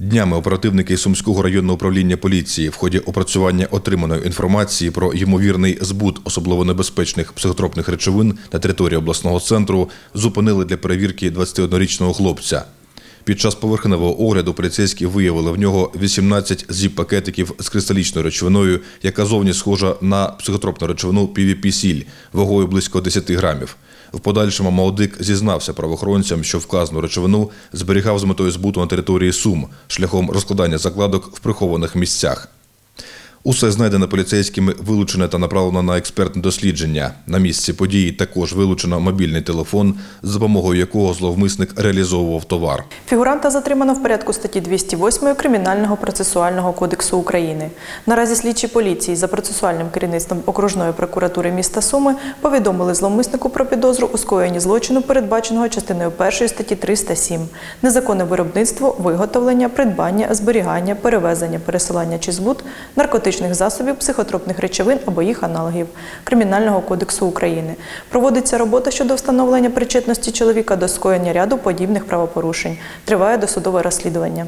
Днями оперативники Сумського районного управління поліції в ході опрацювання отриманої інформації про ймовірний збут особливо небезпечних психотропних речовин на території обласного центру зупинили для перевірки 21-річного хлопця. Під час поверхневого огляду поліцейські виявили в нього 18 зіп-пакетиків з кристалічною речовиною, яка зовні схожа на психотропну речовину PVP-сіль вагою близько 10 грамів. В подальшому молодик зізнався правоохоронцям, що вказану речовину зберігав з метою збуту на території Сум шляхом розкладання закладок в прихованих місцях. Усе знайдене поліцейськими вилучене та направлено на експертне дослідження. На місці події також вилучено мобільний телефон, за допомогою якого зловмисник реалізовував товар. Фігуранта затримано в порядку статті 208 Кримінального процесуального кодексу України. Наразі слідчі поліції за процесуальним керівництвом окружної прокуратури міста Суми повідомили зловмиснику про підозру у скоєнні злочину, передбаченого частиною 1 статті 307 незаконне виробництво, виготовлення, придбання, зберігання, перевезення, пересилання чи збут наркотичних засобів, психотропних речовин або їх аналогів Кримінального кодексу України. Проводиться робота щодо встановлення причетності чоловіка до скоєння ряду подібних правопорушень. Триває досудове розслідування.